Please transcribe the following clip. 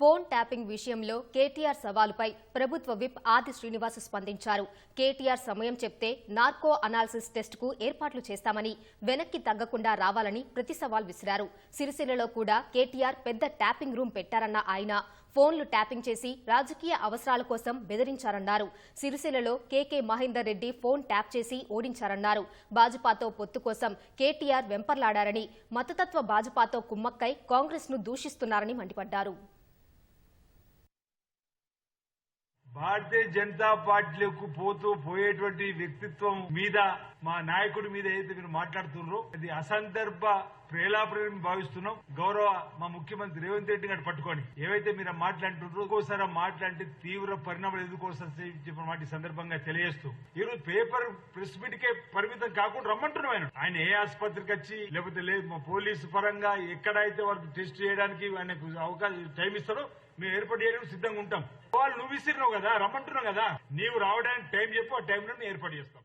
Phone tapping విషయంలో కేటీఆర్ సవాలుపై ప్రభుత్వ whip ఆది శ్రీనివాస్ స్పందించారు. కేటీఆర్ సమయం చెప్తే నార్కో అనాలిసిస్ టెస్టుకు ఏర్పాట్లు చేస్తామని వెనక్కి తగ్గకుండా రావాలని ప్రతి సవాల్ విసిరారు. సిరిసిల్లలో కూడా కేటీఆర్ పెద్ద ట్యాపింగ్ రూమ్ పెట్టారన్న ఆయన. ఫోన్లు ట్యాపింగ్ చేసి రాజకీయ అవసరాల కోసం బెదిరించారన్నారు. సిరిసిల్లలో కేకే మహేందర్ రెడ్డి ఫోన్ ట్యాప్ చేసి ఓడించారన్నారు. భాజపాతో పొత్తు కోసం కేటీఆర్ వెంపర్లాడారని మతతత్వ భాజపాతో కుమ్మక్కై కాంగ్రెస్ను దూషిస్తున్నారని మండిపడ్డారు. భారతీయ జనతా పార్టీలకు పోతూ పోయేటువంటి వ్యక్తిత్వం మీద మా నాయకుడి మీద ఏదైతే మీరు మాట్లాడుతున్నారో అది అసందర్భ ప్రేలాపరం భావిస్తున్నాం. గౌరవ మా ముఖ్యమంత్రి రేవంత్ రెడ్డి గారు పట్టుకొని ఏవైతే మీరు మాట్లాడుతుంటారో ఒక్కోసారి ఆ మాట్లాడితే తీవ్ర పరిణామాలు ఎదుర్కోవాల్సిన చెప్పిన మాట సందర్భంగా తెలియజేస్తూ ఈరోజు పేపర్ ప్రెస్ మీట్ కే పరిమితం కాకుండా రమ్మంటున్నాం ఆయన. ఆయన ఏ ఆసుపత్రికి వచ్చి లేకపోతే లేదు మా పోలీసు పరంగా ఎక్కడైతే వారికి టెస్ట్ చేయడానికి ఆయనకు అవకాశం టైం ఇస్తారో మేము ఏర్పాటు చేయడానికి సిద్ధంగా ఉంటాం. వాళ్ళు నువ్వు ఇస్తున్నావు కదా రమ్మంటున్నావు కదా. నీవు రావడానికి టైం చెప్పు ఆ టైంలో ఏర్పాటు చేస్తాం.